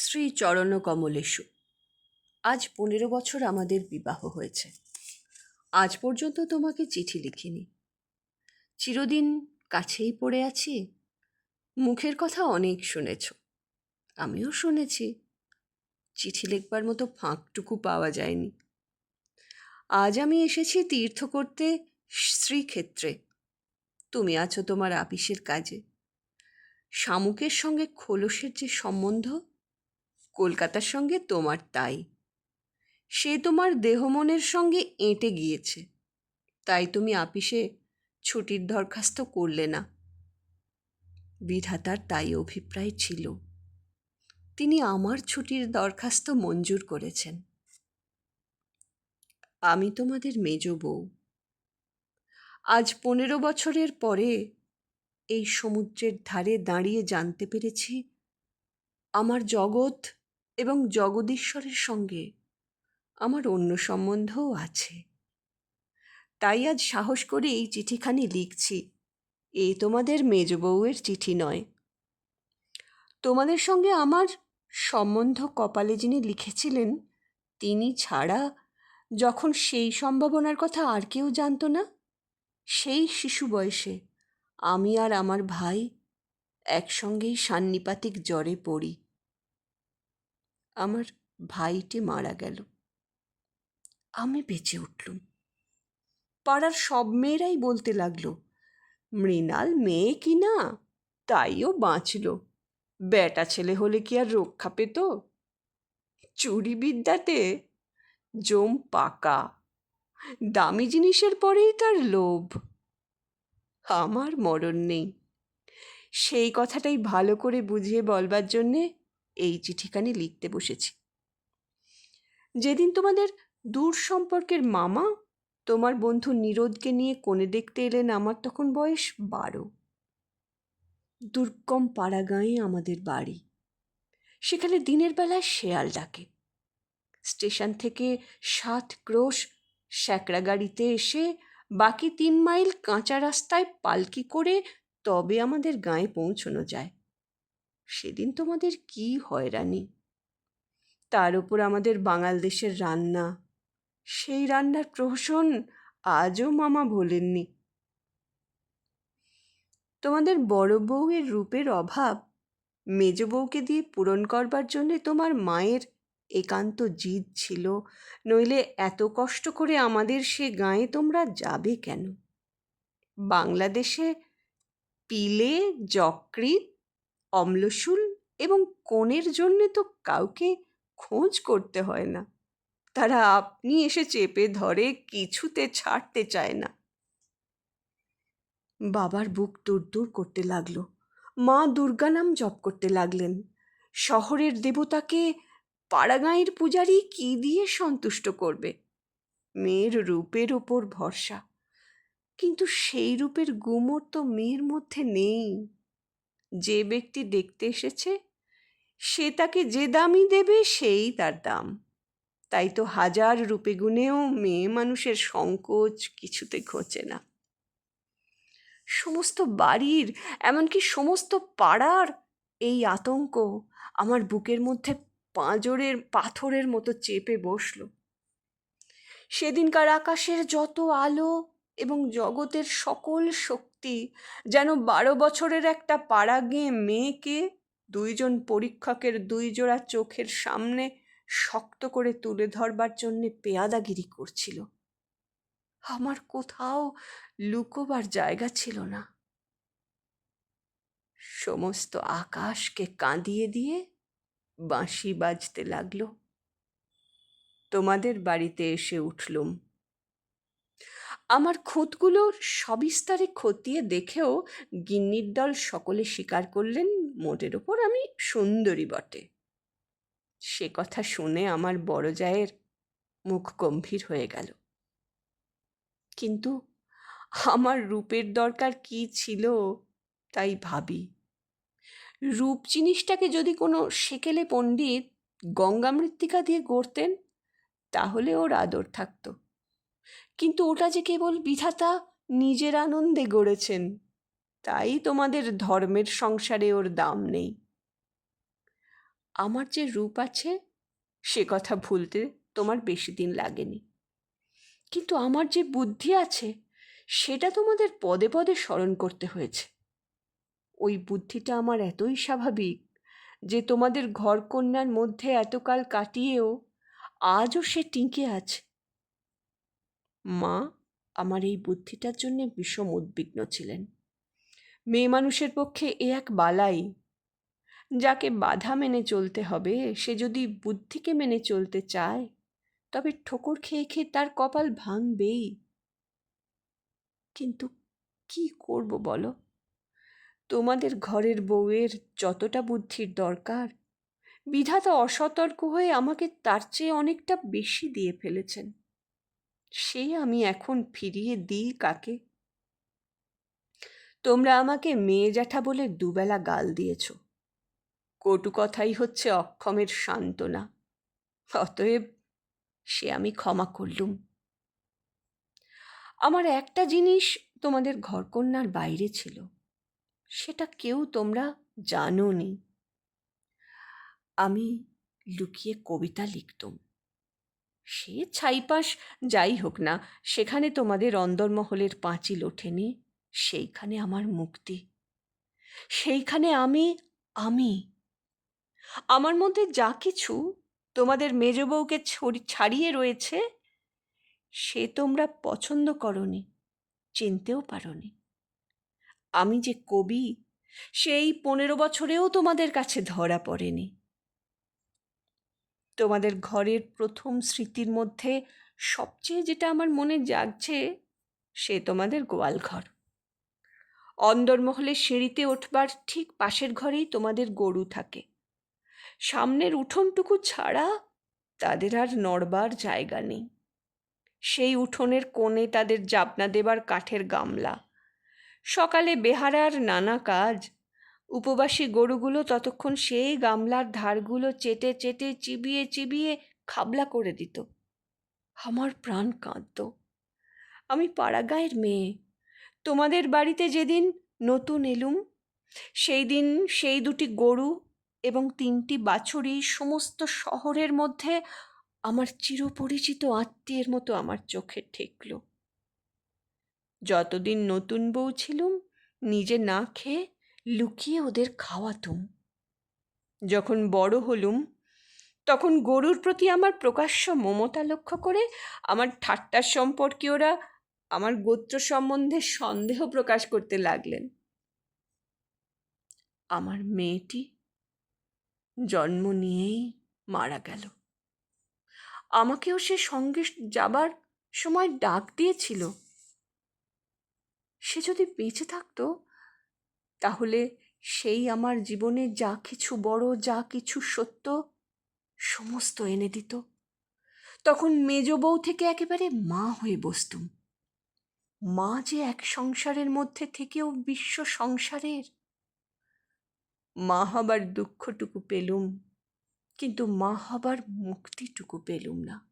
শ্রী চরণ কমলেশু আজ পনেরো বছর আমাদের বিবাহ হয়েছে। আজ পর্যন্ত তোমাকে চিঠি লিখিনি। চিরদিন কাছেই পড়ে আছি। মুখের কথা অনেক শুনেছ। আমিও শুনেছি। চিঠি লিখবার মতো ফাঁকটুকু পাওয়া যায়নি। আজ আমি এসেছি তীর্থ করতে শ্রীক্ষেত্রে। তুমি আছো তোমার আপিসের কাজে। শামুকের সঙ্গে খোলসের যে সম্বন্ধ কলকাতার সঙ্গে তোমার তাই। সে তোমার দেহমনের সঙ্গে এঁটে গিয়েছে। তাই তুমি আপিসে ছুটির দরখাস্ত করলে না। বিধাতার তাই অভিপ্রায় ছিল। তিনি আমার ছুটির দরখাস্ত মঞ্জুর করেছেন। আমি তোমাদের মেজ বউ। আজ পনেরো বছরের পরে এই সমুদ্রের ধারে দাঁড়িয়ে জানতে পেরেছি, আমার জগৎ এবং জগদীশ্বরের সঙ্গে আমার অন্য সম্বন্ধও আছে। তাই আজ সাহস করে এই চিঠিখানি লিখছি। এ তোমাদের মেজ বউয়ের চিঠি নয়। তোমাদের সঙ্গে আমার সম্বন্ধ কপালে যিনি লিখেছিলেন, তিনি ছাড়া যখন সেই সম্ভাবনার কথা আর কেউ জানতো না, সেই শিশু বয়সে আমি আর আমার ভাই একসঙ্গেই সান্নিপাতিক জ্বরে পড়ি। আমার ভাইটি মারা গেল। আমি বেঁচে উঠলুম। পাড়ার সব মেয়েরাই বলতে লাগল, মৃণাল মেয়ে কি না? তাইও বাঁচল। বেটা ছেলে হলে কি আর রক্ষা পেত? চুরি বিদ্যাতে জম পাকা। দামি জিনিসের পরেই তার লোভ। আমার মরণ নেই। সেই কথাটাই ভালো করে বুঝিয়ে বলবার জন্যে এই চিঠিখানি লিখতে বসেছি। যেদিন তোমাদের দূর সম্পর্কের মামা, তোমার বন্ধু নিরোধকে নিয়ে কোণে দেখতে এলেন আমার তখন বয়স বারো। দুর্গম পাড়াগাঁয়ে আমাদের বাড়ি। সেখানে দিনের বেলায় শেয়াল ডাকে। স্টেশন থেকে সাত ক্রোশ স্যাকড়া গাড়িতে এসে বাকি তিন মাইল কাঁচা রাস্তায় পালকি করে তবে আমাদের গায়ে পৌঁছানো যায়। সেদিন তোমাদের কি হয়রানি? তার উপর আমাদের বাঙাল দেশের রান্না। সেই রান্নার প্রহসন আজও মামা ভোলেননি। তোমাদের বড় বউয়ের রূপের অভাব মেজ বউকে দিয়ে পূরণ করবার জন্যে তোমার মায়ের একান্ত জিদ ছিল, নইলে এত কষ্ট করে আমাদের সে গাঁয়ে তোমরা যাবে কেন? বাংলাদেশে পিলে, যকৃৎ অম্লশূল এবং কোণের জন্যে তো কাউকে খোঁজ করতে হয় না। তারা আপনি এসে চেপে ধরে কিছুতে ছাড়তে চায় না। বাবার বুক দূর করতে লাগল। মা দুর্গা নাম জপ করতে লাগলেন। শহরের দেবতাকে পাড়াগাঁয়ের পূজারি কি দিয়ে সন্তুষ্ট করবে? মেয়ের রূপের ওপর ভরসা। কিন্তু সেই রূপের গুমর তো মেয়ের মধ্যে নেই। যে ব্যক্তি দেখতে এসেছে, সে তাকে যে দামই দেবে, সেই তার দাম। তাই তো হাজার রূপে গুণেও মেয়ে মানুষের সংকোচ কিছুতে ঘোচে না। সমস্ত বাড়ির, এমনকি সমস্ত পাড়ার এই আতঙ্ক আমার বুকের মধ্যে পাঁজরের, পাথরের মতো চেপে বসল। সেদিনকার আকাশের যত আলো এবং জগতের সকল শক্তি যেন বারো বছরের একটা পাড়া গিয়ে মেয়েকে দুইজন পরীক্ষকের দুই জোড়া চোখের সামনে শক্ত করে তুলে ধরবার জন্যে পেয়াদাগিরি করছিল। আমার কোথাও লুকোবার জায়গা ছিল না। সমস্ত আকাশকে কাঁদিয়ে দিয়ে বাঁশি বাজতে লাগল। তোমাদের বাড়িতে এসে উঠলুম। আমার খুঁতগুলো সবিস্তারে খতিয়ে দেখেও গিন্নির দল সকলে স্বীকার করলেন, মোটের ওপর আমি সুন্দরী বটে। সে কথা শুনে আমার বড় জায়ের মুখ গম্ভীর হয়ে গেল। কিন্তু আমার রূপের দরকার কি ছিল, তাই ভাবি। রূপ জিনিসটাকে যদি কোনো সেকেলে পণ্ডিত গঙ্গা মৃত্তিকা দিয়ে গড়তেন, তাহলে ওর আদর থাকতো। কিন্তু ওটা যে কেবল বিধাতা নিজের আনন্দে গড়েছেন, তাই তোমাদের ধর্মের সংসারে ওর দাম নেই। আমার যে রূপ আছে, সে কথা ভুলতে তোমার বেশি দিন লাগেনি। কিন্তু আমার যে বুদ্ধি আছে, সেটা তোমাদের পদে পদে স্মরণ করতে হয়েছে। ওই বুদ্ধিটা আমার এতই স্বাভাবিক যে তোমাদের ঘরকন্যার মধ্যে এতকাল কাটিয়েও আজও সে টিঁকে আছে। মা আমার এই বুদ্ধিটার জন্যে বিষম উদ্বিগ্ন ছিলেন। মেয়ে মানুষের পক্ষে এ এক বালাই। যাকে বাধা মেনে চলতে হবে, সে যদি বুদ্ধিকে মেনে চলতে চায়, তবে ঠোকর খেয়ে খেয়ে তার কপাল ভাঙবেই। কিন্তু কি করব বলো? তোমাদের ঘরের বউয়ের যতটা বুদ্ধির দরকার, বিধাতা অসতর্ক হয়ে আমাকে তার চেয়ে অনেকটা বেশি দিয়ে ফেলেছেন। সে আমি এখন ফিরিয়ে দিই কাকে? তোমরা আমাকে মেয়ে জ্যাঠা বলে দুবেলা গাল দিয়েছ। কটু কথাই হচ্ছে অক্ষমের সান্ত্বনা। অতএব সে আমি ক্ষমা করলুম। আমার একটা জিনিস তোমাদের ঘরকন্যার বাইরে ছিল, সেটা কেউ তোমরা জানো নি আমি লুকিয়ে কবিতা লিখতুম। সে ছাইপাশ, যাই হোক না, সেখানে তোমাদের অন্দরমহলের পাঁচিল ওঠেনি, সেইখানে আমার মুক্তি। সেইখানে আমি আমি। আমার মধ্যে যা কিছু তোমাদের মেজ বউকে ছাড়িয়ে রয়েছে, সে তোমরা পছন্দ করনি, চিনতেও পারনি। আমি যে কবি, সেই পনেরো বছরেও তোমাদের কাছে ধরা পড়েনি। তোমাদের ঘরের প্রথম স্মৃতির মধ্যে সবচেয়ে যেটা আমার মনে জাগছে, সে তোমাদের গোয়ালঘর অন্দরমহলে সিঁড়িতে ওঠবার ঠিক পাশের ঘরেই তোমাদের গরু থাকে। সামনের উঠোনটুকু ছাড়া তাদের আর নড়বার জায়গা নেই। সেই উঠোনের কোণে তাদের জাপনা দেবার কাঠের গামলা। সকালে বেহারার নানা কাজ উপবাসী গরুগুলো ততক্ষণ সেই গামলার ধারগুলো চেটে চেটে চিবিয়ে চিবিয়ে খাবলা করে দিত। আমার প্রাণ কাঁদত। আমি পাড়াগাঁয়ের মেয়ে। তোমাদের বাড়িতে যেদিন নতুন এলুম, সেই দিন সেই দুটি গরু এবং তিনটি বাছুরি সমস্ত শহরের মধ্যে আমার চিরপরিচিত আত্মীয়ের মতো আমার চোখে ঠেকল। যতদিন নতুন বউ ছিলুম, নিজে না খেয়ে লুকিয়ে ওদের খাওয়াতুম। যখন বড় হলুম, তখন গরুর প্রতি আমার প্রকাশ্য মমতা লক্ষ্য করে আমার ঠাট্টার সম্পর্কীয়রা আমার গোত্র সম্বন্ধে সন্দেহ প্রকাশ করতে লাগলেন। আমার মেয়েটি জন্ম নিয়েই মারা গেল। আমাকেও সে সঙ্গে যাবার সময় ডাক দিয়েছিল। সে যদি বেঁচে থাকতো তাহলে সেই আমার জীবনে যা কিছু বড়, যা কিছু সত্য, সমস্ত এনে দিত। তখন মেজ বউ থেকে একেবারে মা হয়ে বসতুম। মা যে এক সংসারের মধ্যে থেকেও বিশ্ব সংসারের। মা হবার দুঃখটুকু পেলুম, কিন্তু মা হবার মুক্তিটুকু পেলুম না।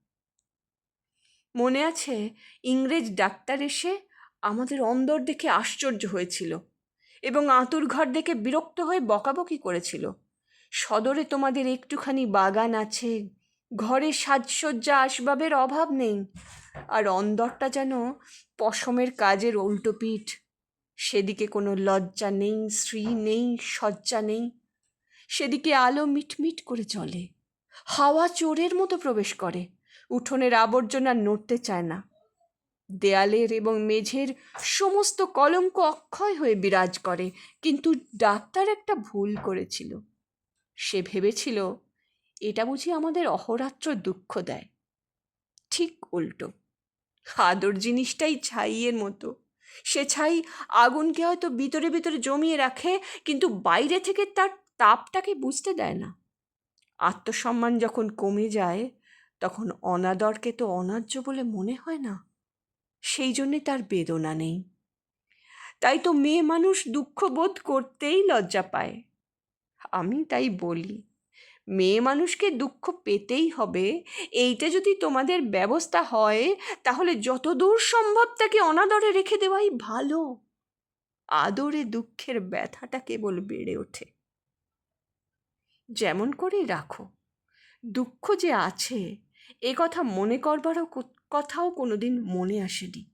মনে আছে, ইংরেজ ডাক্তার এসে আমাদের অন্দর দেখে আশ্চর্য হয়েছিল। এবং আঁতুর ঘর দেখে বিরক্ত হয়ে বকাবকি করেছিল। সদরে তোমাদের একটুখানি বাগান আছে, ঘরে সাজসজ্জা আসবাবের অভাব নেই, আর অন্দরটা যেন পশমের কাজের উল্টোপিঠ সেদিকে কোনো লজ্জা নেই শ্রী নেই সজ্জা নেই। সেদিকে আলো মিটমিট করে চলে, হাওয়া চোরের মতো প্রবেশ করে, উঠোনের আবর্জনা নড়তে চায় না। দেয়ালের এবং মেঝের সমস্ত কলঙ্ক অক্ষয় হয়ে বিরাজ করে, কিন্তু ডাক্তার একটা ভুল করেছিল। সে ভেবেছিল, এটা বুঝি আমাদের অহরাত্র দুঃখ দেয়। ঠিক উল্টো। আদর জিনিসটাই ছাইয়ের মতো। সে ছাই আগুনকে হয়তো ভিতরে ভিতরে জমিয়ে রাখে, কিন্তু বাইরে থেকে তার তাপটাকে বুঝতে দেয় না। আত্মসম্মান যখন কমে যায়, তখন অনাদরকে তো অনার্য বলে মনে হয় না। সেই জন্যে তার বেদনা নেই। তাই তো মেয়ে মানুষ দুঃখ বোধ করতেই লজ্জা পায়। আমি তাই বলি, মেয়ে মানুষকে দুঃখ পেতেই হবে, এইটা যদি তোমাদের ব্যবস্থা হয়, তাহলে যত দূর সম্ভব তাকে অনাদরে রেখে দেওয়াই ভালো। আদরে দুঃখের ব্যথাটা কেবল বেড়ে ওঠে। যেমন করেই রাখো, দুঃখ যে আছে, এ কথা মনে করবারও কথাও কোনোদিন মনে আসেনি।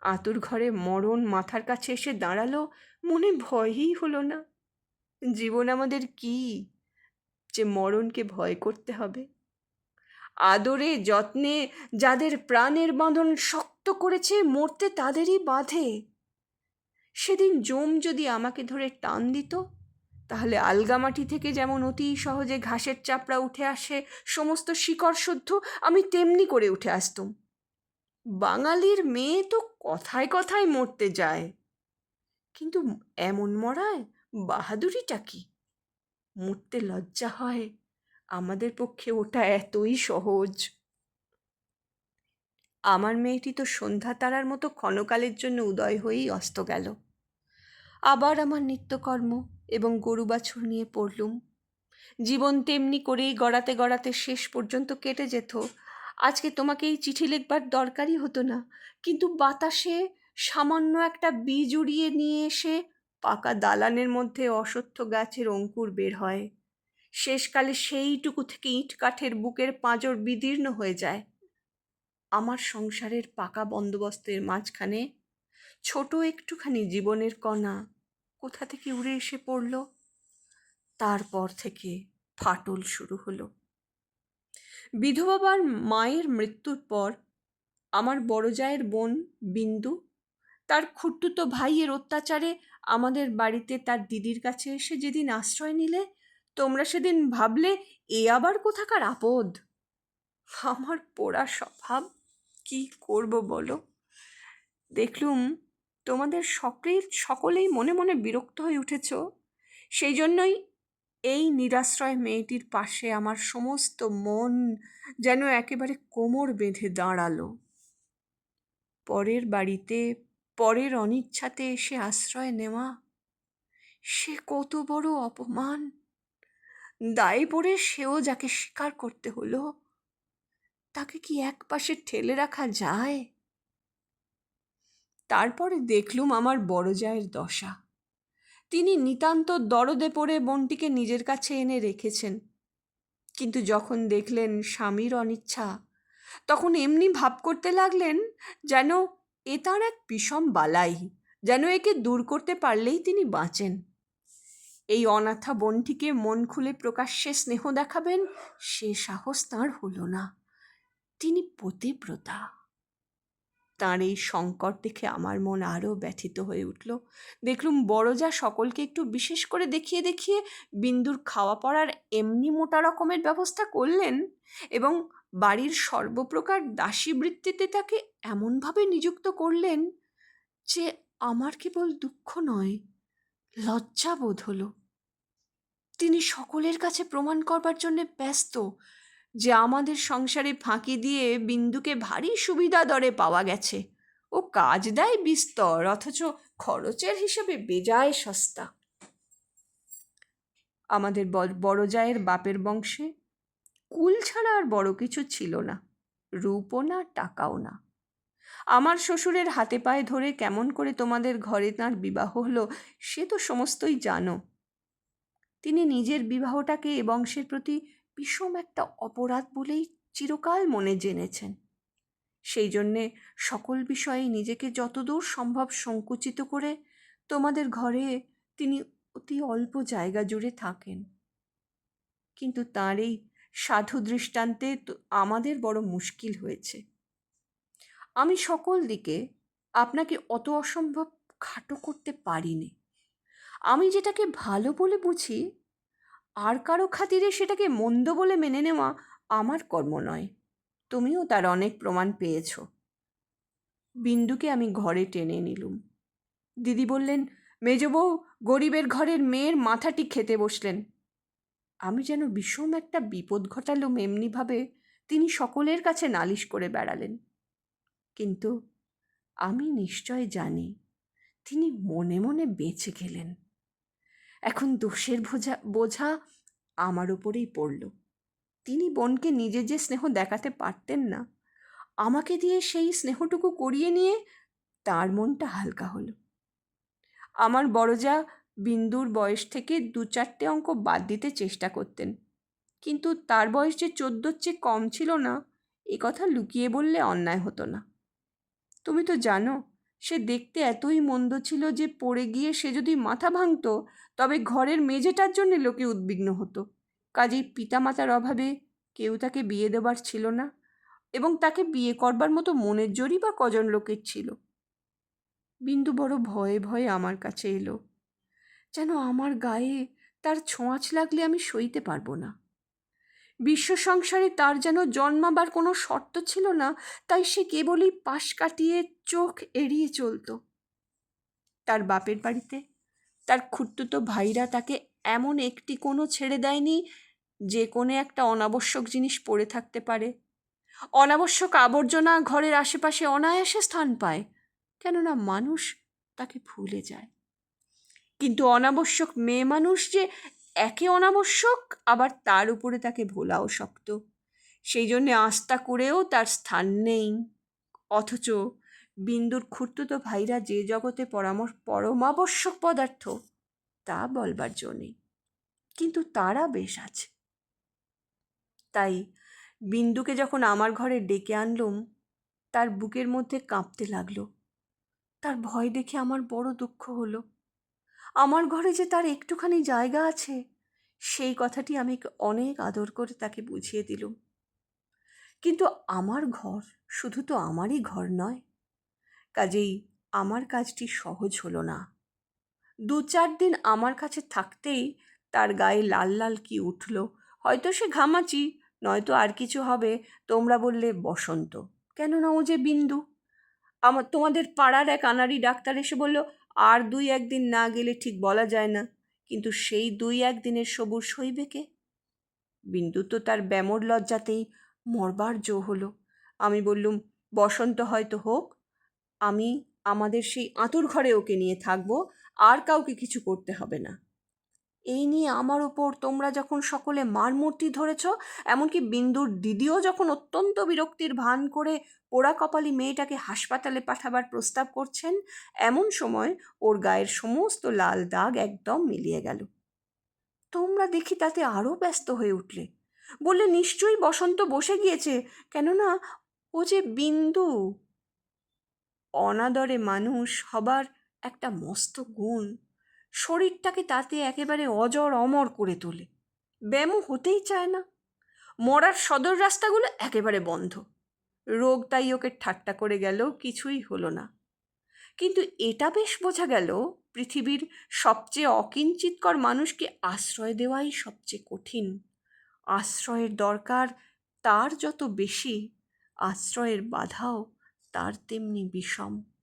আতুর ঘরে মরণ মাথার কাছে এসে দাঁড়াল মনে ভয়ই হলো না। জীবন আমাদের কি যে মরণকে ভয় করতে হবে? আদরে, যত্নে, যাদের প্রাণের বাঁধন শক্ত করেছে মরতে তাদেরই বাঁধে। সেদিন জম যদি আমাকে ধরে টান দিত তাহলে আলগামাটি থেকে যেমন অতি সহজে ঘাসের চাপড়া উঠে আসে, সমস্ত শিকড় শুদ্ধ আমি তেমনি করে উঠে আসতুম। বাঙালির মেয়ে তো কথায় কথায় মরতে যায়। কিন্তু এমন মরায় বাহাদুরিটা কি? মরতে লজ্জা হয়। আমাদের পক্ষে ওটা এতই সহজ। আমার মেয়েটি তো সন্ধ্যা তারার মতো ক্ষণকালের জন্য উদয় হয়েই অস্ত গেল। আবার আমার নিত্যকর্ম। এবং গরু বাছুর নিয়ে পড়লুম। জীবন তেমনি করেই গড়াতে গড়াতে শেষ পর্যন্ত কেটে যেত। আজকে তোমাকে এই চিঠি লিখবার দরকারই হতো না, কিন্তু বাতাসে সামান্য একটা বীজ উড়িয়ে নিয়ে এসে পাকা দালানের মধ্যে অসত্য গাছের অঙ্কুর বের হয়। শেষকালে সেইটুকু থেকে ইট কাঠের বুকের পাঁজর বিদীর্ণ হয়ে যায়। আমার সংসারের পাকা বন্দোবস্তের মাঝখানে ছোট একটুখানি জীবনের কণা কোথা থেকে উড়ে এসে পড়ল? তারপর থেকে ফাটল শুরু হলো। বিধবাবার মায়ের মৃত্যুর পর আমার বড় জায়ের বোন বিন্দু, তার খুঁট্টুতো ভাইয়ের অত্যাচারে আমাদের বাড়িতে তার দিদির কাছে এসে যেদিন আশ্রয় নিলে, তোমরা সেদিন ভাবলে এ আবার কোথাকার আপদ? আমার পোড়া স্বভাব কি করব বলো? দেখলুম তোমাদের সকলেই সকলেই মনে মনে বিরক্ত হয়ে উঠেছ? সেই জন্যই এই নিরাশ্রয় মেয়েটির পাশে আমার সমস্ত মন যেন একেবারে কোমর বেঁধে দাঁড়াল। পরের বাড়িতে, পরের অনিচ্ছাতে এসে আশ্রয় নেওয়া, সে কত বড় অপমান! দায়ে পড়ে সেও যাকে স্বীকার করতে হলো, তাকে কি এক পাশে ঠেলে রাখা যায়? তারপরে দেখলুম আমার বড় জায়ের দশা। তিনি নিতান্ত দরদে পড়ে বোনটিকে নিজের কাছে এনে রেখেছেন। কিন্তু যখন দেখলেন স্বামীর অনিচ্ছা, তখন এমনি ভাব করতে লাগলেন যেন এ তাঁর এক বিষম বালাই, যেন একে দূর করতে পারলেই তিনি বাঁচেন। এই অনাথা বোনটিকে মন খুলে প্রকাশ্যে স্নেহ দেখাবেন সে সাহস তাঁর হলো না। তিনি পতিব্রতা। তাঁর এই সংকট দেখে আমার মন আরও ব্যথিত হয়ে উঠল। দেখলুম বড় যা সকলকে একটু বিশেষ করে দেখিয়ে দেখিয়ে বিন্দুর খাওয়া পড়ার এমনি মোটা রকমের ব্যবস্থা করলেন এবং বাড়ির সর্বপ্রকার দাসী বৃত্তিতে তাকে এমনভাবে নিযুক্ত করলেন যে আমার কেবল দুঃখ নয়, লজ্জা বোধ হলো। তিনি সকলের কাছে প্রমাণ করবার জন্য ব্যস্ত। যে আমাদের সংসারে ফাঁকি দিয়ে বিন্দুকে ভারী সুবিধা দরে পাওয়া গেছে। ও কাজ দেয় বিস্তর, অথচ খরচের হিসেবে বেজায় সস্তা। আমাদের বড় জায়ের বাপের বংশে কুল ছাড়া আর বড় কিছু ছিল না, রূপও না, টাকাও না। আমার শ্বশুরের হাতে পায়ে ধরে কেমন করে তোমাদের ঘরে তাঁর বিবাহ হলো, সে তো সমস্তই জানো। তিনি নিজের বিবাহটাকে এ বংশের প্রতি বিষম একটা অপরাধ বলেই চিরকাল মনে জেনেছেন। সেই জন্যে সকল বিষয়ে নিজেকে যতদূর সম্ভব সংকুচিত করে তোমাদের ঘরে তিনি অতি অল্প জায়গা জুড়ে থাকেন। কিন্তু তাঁর এই সাধু দৃষ্টান্তে আমাদের বড় মুশকিল হয়েছে। আমি সকল দিকে আপনাকে অত অসম্ভব খাটো করতে পারিনি। আমি যেটাকে ভালো বলে বুঝি আর কারও খাতিরে সেটাকে মন্দ বলে মেনে নেওয়া আমার কর্ম নয়। তুমিও তার অনেক প্রমাণ পেয়েছ। বিন্দুকে আমি ঘরে টেনে নিলুম। দিদি বললেন, মেজবউ, গরিবের ঘরের মেয়ের মাথাটি খেতে বসলেন। আমি যেন বিষম একটা বিপদ ঘটালুম এমনিভাবে তিনি সকলের কাছে নালিশ করে বেড়ালেন। কিন্তু আমি নিশ্চয় জানি তিনি মনে মনে বেঁচে গেলেন। এখন দোষের বোঝা বোঝা আমার ওপরেই পড়ল। তিনি বোনকে নিজে যে স্নেহ দেখাতে পারতেন না, আমাকে দিয়ে সেই স্নেহটুকু করিয়ে নিয়ে তার মনটা হালকা হলো। আমার বড় যা বিন্দুর বয়স থেকে দু চারটে অঙ্ক বাদ দিতে চেষ্টা করতেন, কিন্তু তার বয়স যে চোদ্দোর চেয়ে কম ছিল না, এ কথা লুকিয়ে বললে অন্যায় হতো না। তুমি তো জানো সে দেখতে এতই মন্দ ছিল যে পড়ে গিয়ে সে যদি মাথা ভাঙতো, তবে ঘরের মেঝেটার জন্য লোকে উদ্বিগ্ন হতো। কাজেই পিতামাতার অভাবে কেউ তাকে বিয়ে দেবার ছিল না এবং তাকে বিয়ে করবার মতো মনের জোরই বা কজন লোকের ছিল। বিন্দু বড় ভয়ে ভয়ে আমার কাছে এলো, যেন আমার গায়ে তার ছোঁয়াচ লাগলে আমি সইতে পারব না। বিশ্ব সংসারে তার যেন জন্মাবার কোনো শর্ত ছিল না, তাই সে কেবলই পাশ কাটিয়ে চোখ এড়িয়ে চলত। তার বাপের বাড়িতে তার খুঁটতুতো ভাইরা তাকে এমন একটি কোনো ছেড়ে দেয়নি, যে কোনো একটা অনাবশ্যক জিনিস পড়ে থাকতে পারে। অনাবশ্যক আবর্জনা ঘরের আশেপাশে অনায়াসে স্থান পায়, কেননা মানুষ তাকে ভুলে যায়। কিন্তু অনাবশ্যক মেয়ে মানুষ যে একে অনাবশ্যক, আবার তার উপরে তাকে ভোলাও শক্ত। সেই জন্যে আস্থা করেও তার স্থান নেই। অথচ বিন্দুর খুঁড়তুতো ভাইরা যে জগতে পরামর, পরমাবশ্যক পদার্থ, তা বলবার জো কিন্তু তারা বেশ আছে। তাই বিন্দুকে যখন আমার ঘরে ডেকে আনলুম, তার বুকের মধ্যে কাঁপতে লাগল। তার ভয় দেখে আমার বড় দুঃখ হলো। আমার ঘরে যে তার একটুখানি জায়গা আছে, সেই কথাটি আমি অনেক আদর করে তাকে বুঝিয়ে দিলুম। কিন্তু আমার ঘর শুধু তো আমারই ঘর নয়, কাজেই আমার কাজটি সহজ হলো না। দু চার দিন আমার কাছে থাকতেই তার গায়ে লাল লাল কি উঠল, হয়তো সে ঘামাচি, নয়তো আর কিছু হবে, তোমরা বললে বসন্ত। কেননা ও যে বিন্দু। আমার তোমাদের পাড়ার এক আনারি ডাক্তার এসে বলল আর দুই একদিন না গেলে ঠিক বলা যায় না, কিন্তু সেই দুই একদিনের সবুর সইবে কে? বিন্দু তো তার ব্যামর লজ্জাতেই মরবার জো হলো। আমি বললুম, বসন্ত হয়তো হোক, আমি আমাদের সেই আঁতুর ঘরে ওকে নিয়ে থাকব, আর কাউকে কিছু করতে হবে না। এই নিয়ে আমার ওপর তোমরা যখন সকলে মার মূর্তি ধরেছ, এমনকি বিন্দুর দিদিও যখন অত্যন্ত বিরক্তির ভান করে পোড়া কপালি মেয়েটাকে হাসপাতালে পাঠাবার প্রস্তাব করছেন, এমন সময় ওর গায়ের সমস্ত লাল দাগ একদম মিলিয়ে গেল। তোমরা দেখি তাতে আরও ব্যস্ত হয়ে উঠলে। বললে, নিশ্চয়ই বসন্ত বসে গিয়েছে। কেননা ও যে বিন্দু! অনাদরে মানুষ হবার একটা মস্ত গুণ শরীরটাকে তাতে একেবারে অজর অমর করে তোলে। ব্যায়ামও হতেই চায় না। মরার সদর রাস্তাগুলো একেবারে বন্ধ। রোগ তাই ওকে ঠাট্টা করে গেল, কিছুই হলো না। কিন্তু এটা বেশ বোঝা গেল, পৃথিবীর সবচেয়ে অকিঞ্চিতকর মানুষকে আশ্রয় দেওয়াই সবচেয়ে কঠিন। আশ্রয়ের দরকার তার যত বেশি, আশ্রয়ের বাধাও তার তেমনি বিষম।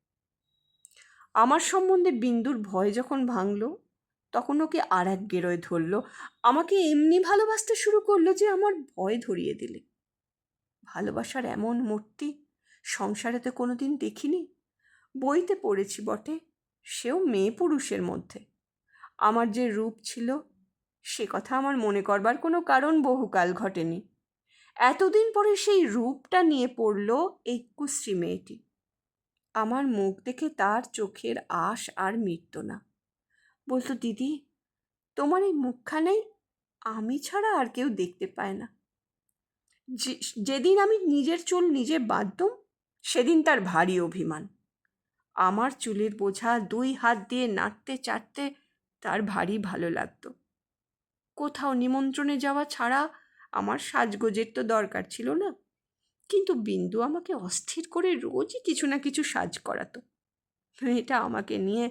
আমার সম্বন্ধে বিন্দুর ভয় যখন ভাঙল তখন ওকে আর এক গেরোয় ধরল। আমাকে এমনি ভালোবাসতে শুরু করল যে আমার ভয় ধরিয়ে দিলে। ভালোবাসার এমন মূর্তি সংসারে তো কোনো দিন দেখিনি। বইতে পড়েছি বটে, সেও মেয়ে পুরুষের মধ্যে। আমার যে রূপ ছিল, সে কথা আমার মনে করবার কোনো কারণ বহুকাল ঘটেনি। এতদিন পরে সেই রূপটা নিয়ে পড়ল এই কুশ্রী মেয়েটি। আমার মুখ দেখে তার চোখের আশ আর মিটত না। বলতো, দিদি, তোমার এই মুখখানেই আমি ছাড়া আর কেউ দেখতে পায় না। যেদিন আমি নিজের চুল নিজে বাঁধতুম, সেদিন তার ভারী অভিমান। আমার চুলের বোঝা দুই হাত দিয়ে নাড়তে চাটতে তার ভারী ভালো লাগতো। কোথাও নিমন্ত্রণে যাওয়া ছাড়া আমার সাজগোজের তো দরকার ছিল না। কিন্তু বিন্দু আমাকে অস্থির করে রোজই কিছু না কিছু সাজ করাতো। এটা আমাকে নিয়ে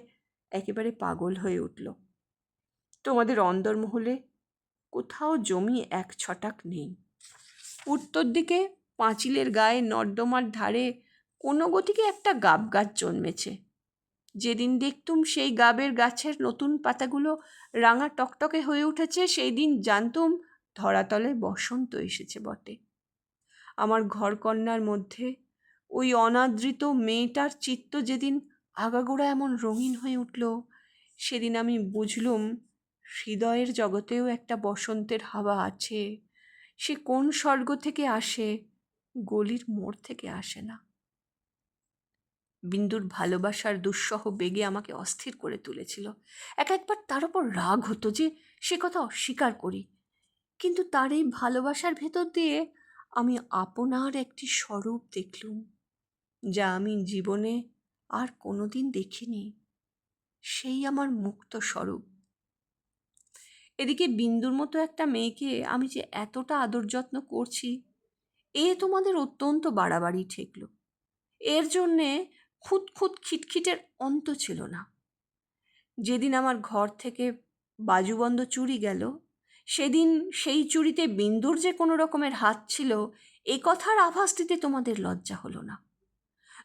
একেবারে পাগল হয়ে উঠল। তোমাদের অন্দরমহলে কোথাও জমি এক ছটাক নেই। উত্তর দিকে পাঁচিলের গায়ে নর্দমার ধারে কোনো গতিকে একটা গাব গাছ জন্মেছে। যেদিন দেখতুম সেই গাবের গাছের নতুন পাতাগুলো রাঙা টকটকে হয়ে উঠেছে, সেই দিন জানতুম ধরাতলে বসন্ত এসেছে বটে। আমার ঘরকন্যার মধ্যে। ওই অনাদৃত মেয়েটার চিত্ত যেদিন আগাগোড়া এমন রঙিন হয়ে উঠল, সেদিন আমি বুঝলুম হৃদয়ের জগতেও একটা বসন্তের হাওয়া আছে। সে কোন স্বর্গ থেকে আসে, গলির মোড় থেকে আসে না। বিন্দুর ভালোবাসার দুঃসহ বেগে আমাকে অস্থির করে তুলেছিল। এক একবার তার ওপর রাগ হতো যে সে কথা অস্বীকার করি। কিন্তু তার এই ভালোবাসার ভেতর দিয়ে আমি আপনার একটি স্বরূপ দেখলুম, যা আমি জীবনে আর কোনোদিন দেখিনি। সেই আমার মুক্ত স্বরূপ। এদিকে বিন্দুর মতো একটা মেয়েকে আমি যে এতটা আদর যত্ন করছি, এ তোমাদের অত্যন্ত বাড়াবাড়ি ঠেকল। এর জন্যে খুঁত খুঁত খিটখিটের অন্ত ছিল না। যেদিন আমার ঘর থেকে বাজুবন্ধ চুরি গেল সেদিন সেই চুরিতে বিন্দুর যে কোনো রকমের হাত ছিল, এ কথার আভাস দিতে তোমাদের লজ্জা হলো না।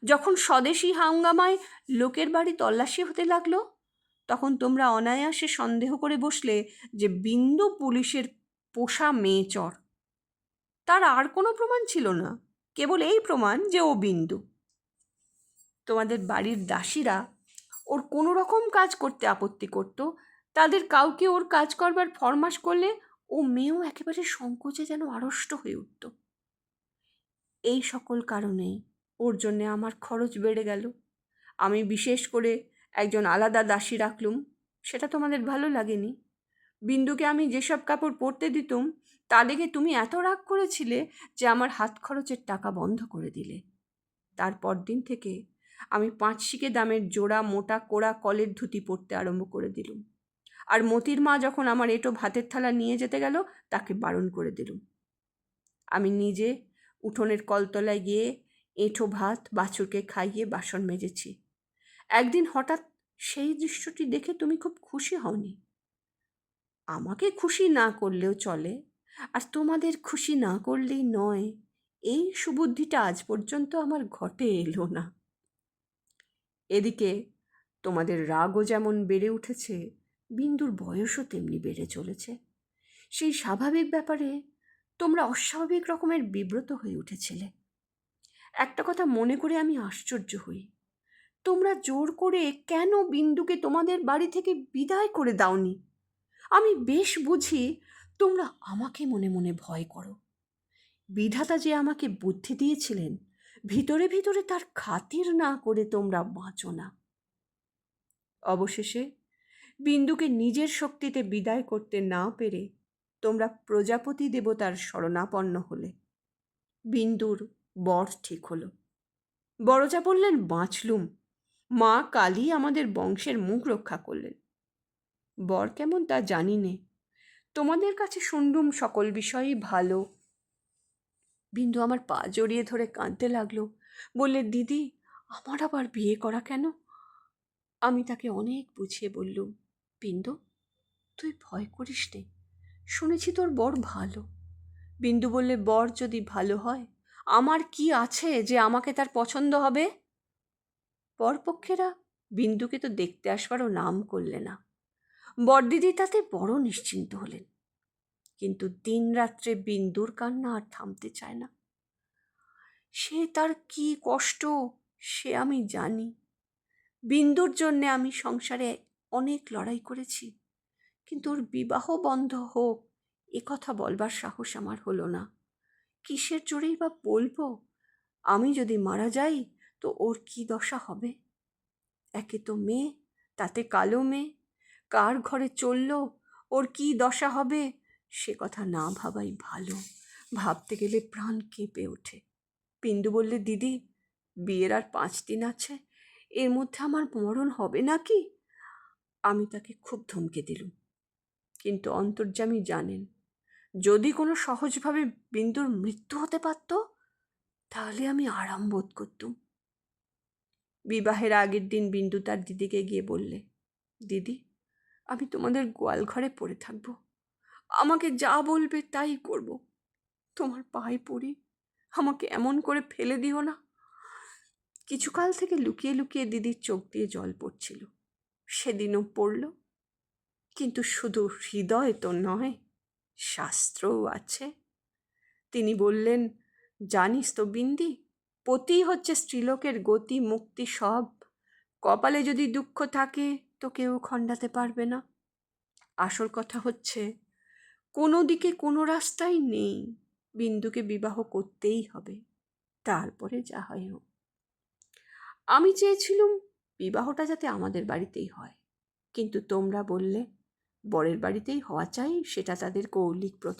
যখন স্বদেশি হাঙ্গামায় লোকের বাড়ি তল্লাশি হতে লাগল, তখন তোমরা অনায়াসে সন্দেহ করে বসলে যে বিন্দু পুলিশের পোষা মেয়ে চর। তার আর কোনো প্রমাণ ছিল না, কেবল এই প্রমাণ যে ও বিন্দু। তোমাদের বাড়ির দাসীরা ওর কোনো রকম কাজ করতে আপত্তি করত তাদের কাউকে ওর কাজ করবার ফরমাস করলে ও মেয়েও একেবারে সংকোচে যেন আড়ষ্ট হয়ে উঠত। এই সকল কারণেই ওর জন্যে আমার খরচ বেড়ে গেল। আমি বিশেষ করে একজন আলাদা দাসী রাখলুম, সেটা তোমাদের ভালো লাগেনি। বিন্দুকে আমি যেসব কাপড় পরতে দিতুম, তা দেখে তুমি এত রাগ করেছিলে যে আমার হাত খরচের টাকা বন্ধ করে দিলে। তারপর দিন থেকে আমি পাঁচ শিকে দামের জোড়া মোটা কোড়া কলের ধুতি পরতে আরম্ভ করে দিলুম। আর মতির মা যখন আমার এটো ভাতের থালা নিয়ে যেতে গেল, তাকে বারণ করে দিলুম। আমি নিজে উঠোনের কলতলায় গিয়ে এঁঠো ভাত, বাছুরকে খাইয়ে বাসন মেজেছি। একদিন হঠাৎ সেই দৃশ্যটি দেখে তুমি খুব খুশি হওনি। আমাকে খুশি না করলেও চলে, আর তোমাদের খুশি না করলেই নয়, এই সুবুদ্ধিটা আজ পর্যন্ত আমার ঘটে এলো না। এদিকে তোমাদের রাগও যেমন বেড়ে উঠেছে বিন্দুর বয়সও তেমনি বেড়ে চলেছে। সেই স্বাভাবিক ব্যাপারে তোমরা অস্বাভাবিক রকমের বিব্রত হয়ে উঠেছিলে। একটা কথা মনে করে আমি আশ্চর্য হই। তোমরা জোর করে কেন বিন্দুকে তোমাদের বাড়ি থেকে বিদায় করে দাওনি? আমি বেশ বুঝি তোমরা আমাকে মনে মনে ভয় করো। বিধাতা যে আমাকে বুদ্ধি দিয়েছিলেন, ভিতরে ভিতরে তার খাতির না করে তোমরা বাঁচো না। অবশেষে বিন্দুকে নিজের শক্তিতে বিদায় করতে না পেরে তোমরা প্রজাপতি দেবতার শরণাপন্ন হলে। বিন্দুর বর ঠিক হলো। বড়জা বললেন, বাঁচলুম। মা কালী আমাদের বংশের মুখ রক্ষা করলেন। বর কেমন তা জানি নে। তোমাদের কাছে শুনলুম, সকল বিষয়ই ভালো। বিন্দু আমার পা জড়িয়ে ধরে কাঁদতে লাগল। বললে, দিদি, আমার আবার বিয়ে করা কেন? আমি তাকে অনেক বুঝিয়ে বললুম বিন্দু, তুই ভয় করিস নে। শুনেছি তোর বর ভালো। বিন্দু বললে, বর যদি ভালো হয়, আমার কি আছে যে আমাকে তার পছন্দ হবে? বরপক্ষেরা বিন্দুকে তো দেখতে আসবারও নাম করলে না। বরদিদি তাতে বড় নিশ্চিন্ত হলেন। কিন্তু দিন রাত্রে বিন্দুর কান্না আর থামতে চায় না। সে তার কি কষ্ট, সে আমি জানি। বিন্দুর জন্যে আমি সংসারে অনেক লড়াই করেছি। কিন্তু ওর বিবাহ বন্ধ হোক, এ কথা বলবার সাহস আমার হলো না। কিসের জোরেই বা বলব? আমি যদি মারা যাই, তো ওর কি দশা হবে? একে তো মেয়ে, তাতে কালো মেয়ে। কার ঘরে চলল, ওর কি দশা হবে? সে কথা না ভাবাই ভালো। ভাবতে গেলে প্রাণ কেঁপে ওঠে। পিন্দু বললে, দিদি, বিয়ের আর পাঁচ দিন আছে। এর মধ্যে আমার মরণ হবে নাকি? আমি তাকে খুব ধমকে দিলুম। কিন্তু অন্তর্যামী জানেন, যদি কোনো সহজভাবে বিন্দুর মৃত্যু হতে পারত, তাহলে আমি আরাম বোধ করতুম। বিবাহের আগের দিন বিন্দু তার দিদিকে গিয়ে বললে, দিদি, আমি তোমাদের গোয়াল ঘরে পড়ে থাকব। আমাকে যা বলবে তাই করব। তোমার পায়ে পড়ি, আমাকে এমন করে ফেলে দিও না। কিছুকাল থেকে লুকিয়ে লুকিয়ে দিদির চোখ দিয়ে জল পড়ছিল। সেদিনও পড়ল। কিন্তু শুধু হৃদয় তো নয়, শাস্ত্রও আছে। তিনি বললেন, জানিস তো বিন্দি পতি হচ্ছে স্ত্রীলোকের গতি, মুক্তি সব। কপালে যদি দুঃখ থাকে, তো কেউ খণ্ডাতে পারবে না। আসল কথা হচ্ছে, কোনো দিকে কোনো রাস্তাই নেই, বিন্দুকে বিবাহ করতেই হবে। তারপরে যা হয় হোক। আমি চেয়েছিলুম বিবাহটা যাতে আমাদের বাড়িতেই হয়। কিন্তু তোমরা বললে, বরের বাড়িতেই হওয়া চাই, সেটা তাদের কৌলিক প্রথা